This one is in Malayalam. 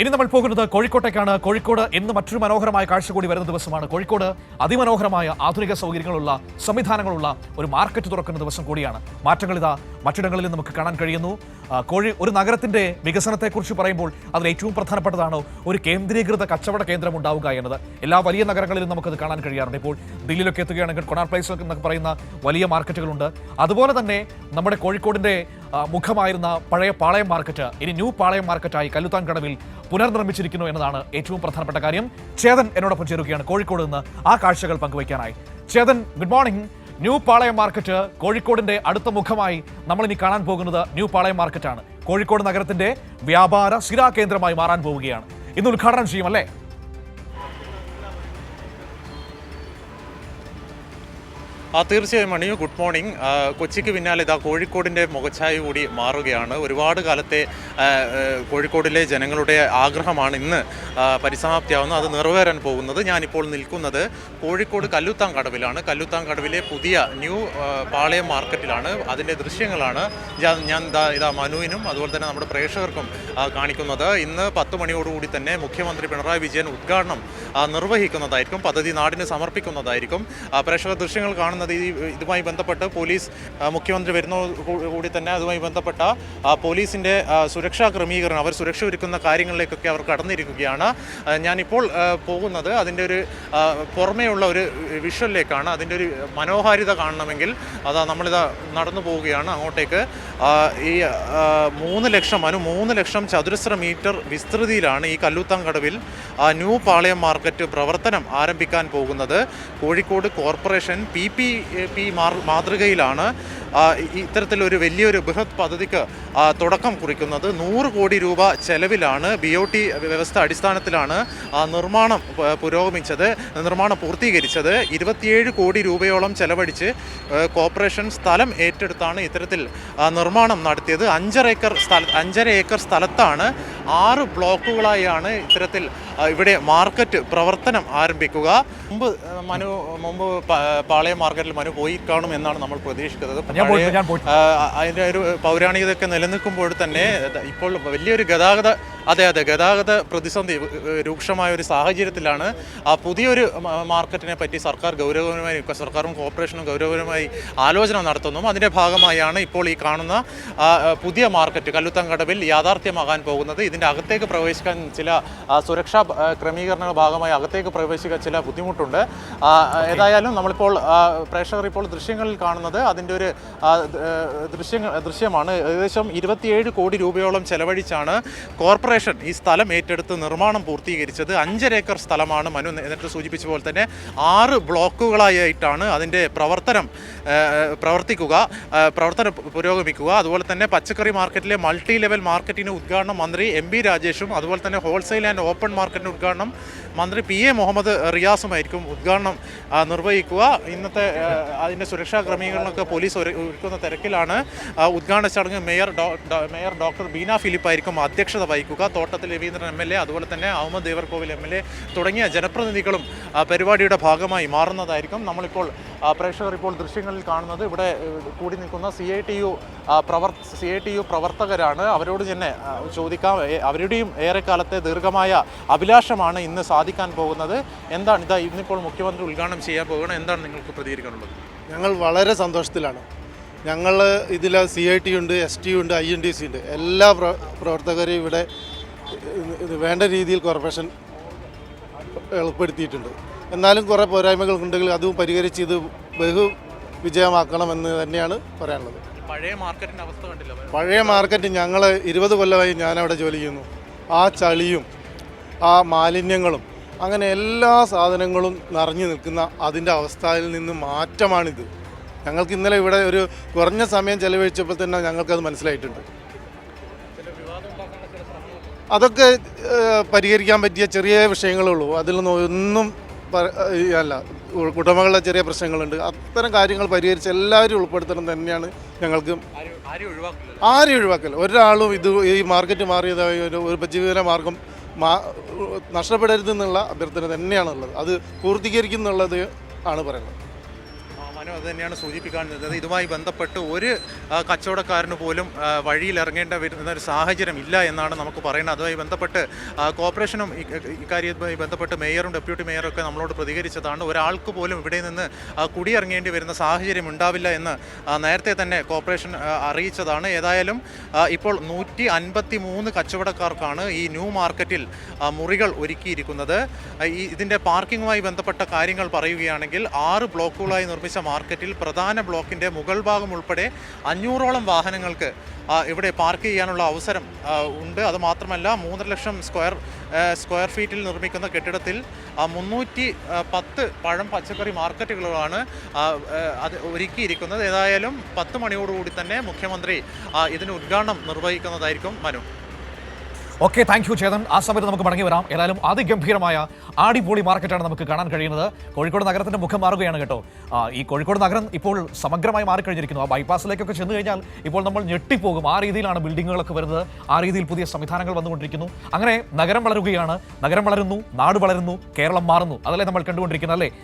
ഇനി നമ്മൾ പോകുന്നത് കോഴിക്കോട്ടേക്കാണ്. കോഴിക്കോട് എന്ന് മറ്റൊരു മനോഹരമായ കാഴ്ച കൂടി വരുന്ന ദിവസമാണ്. കോഴിക്കോട് അതിമനോഹരമായ ആധുനിക സൗകര്യങ്ങളുള്ള സംവിധാനങ്ങളുള്ള ഒരു മാർക്കറ്റ് തുറക്കുന്ന ദിവസം കൂടിയാണ്. മാറ്റങ്ങൾ ഇതാ മറ്റിടങ്ങളിൽ നമുക്ക് കാണാൻ കഴിയുന്നു. കോഴി ഒരു നഗരത്തിന്റെ വികസനത്തെക്കുറിച്ച് പറയുമ്പോൾ അതിൽ ഏറ്റവും പ്രധാനപ്പെട്ടതാണ് ഒരു കേന്ദ്രീകൃത കച്ചവട കേന്ദ്രം ഉണ്ടാവുക എന്നത്. എല്ലാ വലിയ നഗരങ്ങളിലും നമുക്കത് കാണാൻ കഴിയാറുണ്ട്. ഇപ്പോൾ ദില്ലിയിലൊക്കെ എത്തുകയാണെങ്കിൽ കൊണാർ പ്ലേസ് എന്നൊക്കെ പറയുന്ന വലിയ മാർക്കറ്റുകളുണ്ട്. അതുപോലെ തന്നെ നമ്മുടെ കോഴിക്കോടിന്റെ മുഖമായിരുന്ന പഴയ പാളയം മാർക്കറ്റ് ഇനി ന്യൂ പാളയം മാർക്കറ്റായി കല്ലുത്താൻ കടവിൽ പുനർനിർമ്മിച്ചിരിക്കുന്നു എന്നതാണ് ഏറ്റവും പ്രധാനപ്പെട്ട കാര്യം. ചേതൻ എന്നോടൊപ്പം ചേരുകയാണ്. കോഴിക്കോട് നിന്ന് ആ കാഴ്ചകൾ പങ്കുവയ്ക്കാനായി. Chetan good morning new Palayam market കോഴിക്കോടിന്റെ അടുത്ത മുഖമായി നമ്മൾ ഇനി കാണാൻ പോകുന്നത് ന്യൂ പാളയം ആണ് കോഴിക്കോട് നഗരത്തിന്റെ വ്യാപാര കേന്ദ്രമായി മാറാൻ പോവുകയാണ്. ഇന്ന് ഉദ്ഘാടനം ചെയ്യും അല്ലേ? ആ തീർച്ചയായും മണിയു ഗുഡ് മോർണിംഗ് കൊച്ചിക്ക് പിന്നാലെ ഇതാ കോഴിക്കോടിന്റെ മുഖച്ഛായ കൂടി മാറുകയാണ്. ഒരുപാട് കാലത്തെ കോഴിക്കോടിലെ ജനങ്ങളുടെ ആഗ്രഹമാണ് ഇന്ന് പരിസമാപ്തിയാവുന്ന അത് നിറവേറാൻ പോകുന്നത്. ഞാനിപ്പോൾ നിൽക്കുന്നത് കോഴിക്കോട് കല്ലുത്താൻ കടവിലാണ് കല്ലുത്താൻ കടവിലെ പുതിയ ന്യൂ പാളയം മാർക്കറ്റിലാണ്. അതിന്റെ ദൃശ്യങ്ങളാണ് ഞാൻ ഇതാ മനുവിനും അതുപോലെ തന്നെ നമ്മുടെ പ്രേക്ഷകർക്കും കാണിക്കുന്നത്. ഇന്ന് പത്ത് മണിയോടുകൂടി തന്നെ മുഖ്യമന്ത്രി പിണറായി വിജയൻ ഉദ്ഘാടനം നിർവഹിക്കുന്നതായിരിക്കും. പദ്ധതി നാടിന് സമർപ്പിക്കുന്നതായിരിക്കും. പ്രേക്ഷക ദൃശ്യങ്ങൾ കാണുന്നത് ഈ ഇതുമായി ബന്ധപ്പെട്ട് പോലീസ് മുഖ്യമന്ത്രി വരുന്ന കൂടി തന്നെ അതുമായി ബന്ധപ്പെട്ട പോലീസിന്റെ ആ, സുരക്ഷാ ക്രമീകരണം അവർ സുരക്ഷ ഒരുക്കുന്ന കാര്യങ്ങളിലേക്കൊക്കെ അവർ കടന്നിരിക്കുകയാണ്. ഞാനിപ്പോൾ പോകുന്നത് അതിന്റെ ഒരു പുറമേയുള്ള ഒരു വിഷ്വലിലേക്കാണ്. അതിന്റെ ഒരു മനോഹാരിത കാണണമെങ്കിൽ അതാ നമ്മളിതാ നടന്നു പോവുകയാണ് അങ്ങോട്ടേക്ക്. ഈ മൂന്ന് ലക്ഷം അനു മൂന്ന് ലക്ഷം ചതുരശ്ര മീറ്റർ വിസ്തൃതിയിലാണ് ഈ കല്ലൂത്താങ്കടവിൽ ന്യൂ പാളയം മാർക്കറ്റ് പ്രവർത്തനം ആരംഭിക്കാൻ പോകുന്നത്. Kozhikode corporation P P P മാതൃകയിലാണ്. ഇത്തരത്തിലൊരു വലിയൊരു ബൃഹത് പദ്ധതിക്ക് തുടക്കം കുറിക്കുന്നത് നൂറ് കോടി രൂപ ചെലവിലാണ് ബി ഒ ടി വ്യവസ്ഥ അടിസ്ഥാനത്തിലാണ് നിർമ്മാണം പുരോഗമിച്ചത് നിർമ്മാണം പൂർത്തീകരിച്ചത്. ഇരുപത്തിയേഴ് കോടി രൂപയോളം ചെലവഴിച്ച് കോർപ്പറേഷൻ സ്ഥലം ഏറ്റെടുത്താണ് ഇത്തരത്തിൽ നിർമ്മാണം നടത്തിയത്. അഞ്ചര ഏക്കർ സ്ഥല അഞ്ചര ഏക്കർ സ്ഥലത്താണ് ആറ് ബ്ലോക്കുകളായാണ് ഇത്തരത്തിൽ ഇവിടെ മാർക്കറ്റ് പ്രവർത്തനം ആരംഭിക്കുക. മുമ്പ് മനു മുമ്പ് പാളയം മാർക്കറ്റിൽ മനു പോയി കാണും എന്നാണ് നമ്മൾ പ്രതീക്ഷിക്കുന്നത്. അതിന്റെ ഒരു പൗരാണികതയൊക്കെ നിലനിൽക്കുമ്പോൾ തന്നെ ഇപ്പോൾ വലിയൊരു ഗതാഗത അതെ അതെ. ഗതാഗത പ്രതിസന്ധി രൂക്ഷമായ ഒരു സാഹചര്യത്തിലാണ് ആ പുതിയൊരു മാർക്കറ്റിനെ പറ്റി സർക്കാർ ഗൗരവപരമായി സർക്കാരും കോർപ്പറേഷനും ഗൗരവപരമായി ആലോചന നടത്തുന്നു. അതിന്റെ ഭാഗമായാണ് ഇപ്പോൾ ഈ കാണുന്ന പുതിയ മാർക്കറ്റ് കല്ലുത്തങ്കടവിൽ യാഥാർത്ഥ്യമാകാൻ പോകുന്നത്. ഇതിന്റെ അകത്തേക്ക് പ്രവേശിക്കാൻ ചില സുരക്ഷാ ക്രമീകരണ ഭാഗമായി അകത്തേക്ക് പ്രവേശിക്കാൻ ചില ബുദ്ധിമുട്ടുണ്ട്. ഏതായാലും നമ്മളിപ്പോൾ പ്രേക്ഷകർ ഇപ്പോൾ ദൃശ്യങ്ങളിൽ കാണുന്നത് അതിന്റെ ഒരു ദൃശ്യങ്ങൾ ദൃശ്യമാണ്. ഏകദേശം ഇരുപത്തിയേഴ് കോടി രൂപയോളം ചെലവഴിച്ചാണ് കോർപ്പറേഷൻ ഈ സ്ഥലം ഏറ്റെടുത്ത് നിർമ്മാണം പൂർത്തീകരിച്ചത് അഞ്ചര ഏക്കർ സ്ഥലമാണ് മനു നേരിട്ട് സൂചിപ്പിച്ച പോലെ തന്നെ ആറ് ബ്ലോക്കുകളായിട്ടാണ് അതിന്റെ പ്രവർത്തനം പ്രവർത്തിക്കുക പ്രവർത്തനം പുരോഗമിക്കുക. അതുപോലെ തന്നെ പച്ചക്കറി മാർക്കറ്റിലെ മൾട്ടി ലെവൽ മാർക്കറ്റിന് ഉദ്ഘാടനം മന്ത്രി എം ബി രാജേഷും അതുപോലെ തന്നെ ഹോൾസെയിൽ ആൻഡ് ഓപ്പൺ മാർക്കറ്റിന് ഉദ്ഘാടനം മന്ത്രി പി എ മുഹമ്മദ് റിയാസുമായിരിക്കും ഉദ്ഘാടനം നിർവഹിക്കുക. ഇന്നത്തെ അതിന്റെ സുരക്ഷാ ക്രമീകരണമൊക്കെ പോലീസ് ഒരു- ഒരുക്കുന്ന തിരക്കിലാണ് ഉദ്ഘാടന ചടങ്ങ് മേയർ മേയർ ഡോക്ടർ ബീന ഫിലിപ്പായിരിക്കും അധ്യക്ഷത വഹിക്കുക. Thottathil Ravindran M L A അതുപോലെ തന്നെ Ahammed Devarkovil M L A തുടങ്ങിയ ജനപ്രതിനിധികളും പരിപാടിയുടെ ഭാഗമായി മാറുന്നതായിരിക്കും നമ്മളിപ്പോൾ പ്രേക്ഷകർ ഇപ്പോൾ ദൃശ്യങ്ങളിൽ കാണുന്നത്. ഇവിടെ കൂടി നിൽക്കുന്ന സി ഐ ടി യു പ്രവർ സി ഐ ടി യു പ്രവർത്തകരാണ്. അവരോട് തന്നെ ചോദിക്കാം. അവരുടെയും ഏറെക്കാലത്തെ ദീർഘമായ അഭിലാഷമാണ് ഇന്ന് സാധിക്കാൻ പോകുന്നത്. എന്താണ് ഇതാ ഇന്നിപ്പോൾ മുഖ്യമന്ത്രി ഉദ്ഘാടനം ചെയ്യാൻ പോകുന്നത്? എന്താണ് നിങ്ങൾക്ക് പ്രതികരിക്കാനുള്ളത്? ഞങ്ങൾ വളരെ സന്തോഷത്തിലാണ്. ഞങ്ങൾ ഇതിൽ സി ഐ ടി ഉണ്ട് എസ് ടി ഉണ്ട് ഐ എൻ ഡി സി ഉണ്ട്. എല്ലാ പ്ര പ്രവർത്തകരെയും ഇവിടെ ഇത് വേണ്ട രീതിയിൽ കോർപ്പറേഷൻ ഏർപ്പെടുത്തിയിട്ടുണ്ട് എന്നാലും കുറേ പോരായ്മകൾ ഉണ്ടെങ്കിൽ അതും പരിഹരിച്ച് ഇത് ബഹു വിജയമാക്കണമെന്ന് തന്നെയാണ് പറയാനുള്ളത്. പഴയ മാർക്കറ്റിന്റെ അവസ്ഥ കണ്ടില്ല. പഴയ മാർക്കറ്റ് ഞങ്ങൾ ഇരുപത് കൊല്ലമായി ഞാനവിടെ ജോലി ചെയ്യുന്നു. ആ ചളിയും ആ മാലിന്യങ്ങളും അങ്ങനെ എല്ലാ സാധനങ്ങളും നിറഞ്ഞു നിൽക്കുന്ന അതിന്റെ അവസ്ഥയിൽ നിന്ന് മാറ്റമാണിത്. ഞങ്ങൾക്ക് ഇന്നലെ ഇവിടെ ഒരു കുറഞ്ഞ സമയം ചെലവഴിച്ചപ്പോൾ തന്നെ ഞങ്ങൾക്കത് മനസ്സിലായിട്ടുണ്ട്. അതൊക്കെ പരിഹരിക്കാൻ പറ്റിയ ചെറിയ വിഷയങ്ങളേ ഉള്ളൂ അതിലൊന്നും ഒന്നും അല്ല ഉടമകളുടെ ചെറിയ പ്രശ്നങ്ങളുണ്ട്. അത്തരം കാര്യങ്ങൾ പരിഹരിച്ച് എല്ലാവരും ഉൾപ്പെടുത്തണം തന്നെയാണ് ഞങ്ങൾക്ക് ആരും ഒഴിവാക്കില്ല ഒരാളും ഇത് ഈ മാർക്കറ്റ് മാറിയതായി ഒരു ഉപജീവന മാർഗം മാ നഷ്ടപ്പെടരുത് എന്നുള്ള അഭ്യർത്ഥന തന്നെയാണുള്ളത്. അത് പൂർത്തീകരിക്കുന്നുള്ളത് ആണ് പറയുന്നത്. ആ, മനു മനു അത് തന്നെയാണ് സൂചിപ്പിക്കാൻ നിന്നത് ഇതുമായി ബന്ധപ്പെട്ട് ഒരു കച്ചവടക്കാരന് പോലും വഴിയിലിറങ്ങേണ്ട വരുന്ന ഒരു സാഹചര്യം ഇല്ല എന്നാണ് നമുക്ക് പറയുന്നത്. അതുമായി ബന്ധപ്പെട്ട് കോർപ്പറേഷനും ഇക്കാര്യവുമായി ബന്ധപ്പെട്ട് മേയറും ഡെപ്യൂട്ടി മേയറും ഒക്കെ നമ്മളോട് പ്രതികരിച്ചതാണ്. ഒരാൾക്ക് പോലും ഇവിടെ നിന്ന് കുടിയിറങ്ങേണ്ടി വരുന്ന സാഹചര്യം ഉണ്ടാവില്ല എന്ന് നേരത്തെ തന്നെ കോർപ്പറേഷൻ അറിയിച്ചതാണ്. ഏതായാലും ഇപ്പോൾ നൂറ്റി അൻപത്തി മൂന്ന് കച്ചവടക്കാർക്കാണ് ഈ ന്യൂ മാർക്കറ്റിൽ മുറികൾ ഒരുക്കിയിരിക്കുന്നത്. ഈ ഇതിന്റെ പാർക്കിങ്ങുമായി ബന്ധപ്പെട്ട കാര്യങ്ങൾ പറയുകയാണെങ്കിൽ ആറ് ബ്ലോക്കുകളായി നിർമ്മിച്ച മാർക്കറ്റിൽ പ്രധാന ബ്ലോക്കിന്റെ മുകൾ ഭാഗം ഉൾപ്പെടെ അഞ്ഞൂറോളം വാഹനങ്ങൾക്ക് ഇവിടെ പാർക്ക് ചെയ്യാനുള്ള അവസരം ഉണ്ട്. അതുമാത്രമല്ല മൂന്നര ലക്ഷം സ്ക്വയർ സ്ക്വയർ ഫീറ്റിൽ നിർമ്മിക്കുന്ന കെട്ടിടത്തിൽ മുന്നൂറ്റി പത്ത് പഴം പച്ചക്കറി മാർക്കറ്റുകളാണ് അത് ഒരുക്കിയിരിക്കുന്നത്. ഏതായാലും പത്ത് മണിയോടുകൂടി തന്നെ മുഖ്യമന്ത്രി ഇതിന് ഉദ്ഘാടനം നിർവഹിക്കുന്നതായിരിക്കും Manu. Okay thank you Chetan. ആ സമയത്ത് നമുക്ക് മടങ്ങി വരാം. ഏതായാലും അതിഗംഭീരമായ ആടിപൊളി മാർക്കറ്റാണ് നമുക്ക് കാണാൻ കഴിയുന്നത്. കോഴിക്കോട് നഗരത്തിന്റെ മുഖം മാറുകയാണ് കേട്ടോ. ഈ കോഴിക്കോട് നഗരം ഇപ്പോൾ സമഗ്രമായി മാറിക്കഴിഞ്ഞിരിക്കുന്നു. ആ ബൈപ്പാസിലേക്കൊക്കെ ചെന്ന് കഴിഞ്ഞാൽ ഇപ്പോൾ നമ്മൾ ഞെട്ടിപ്പോകും. ആ രീതിയിലാണ് ബിൽഡിങ്ങുകളൊക്കെ വരുന്നത്. ആ രീതിയിൽ പുതിയ സംവിധാനങ്ങൾ വന്നുകൊണ്ടിരിക്കുന്നു. അങ്ങനെ നഗരം വളരുകയാണ്. നഗരം വളരുന്നു നാട് വളരുന്നു കേരളം മാറുന്നു. അതല്ലേ നമ്മൾ കണ്ടുകൊണ്ടിരിക്കുന്നത് അല്ലേ?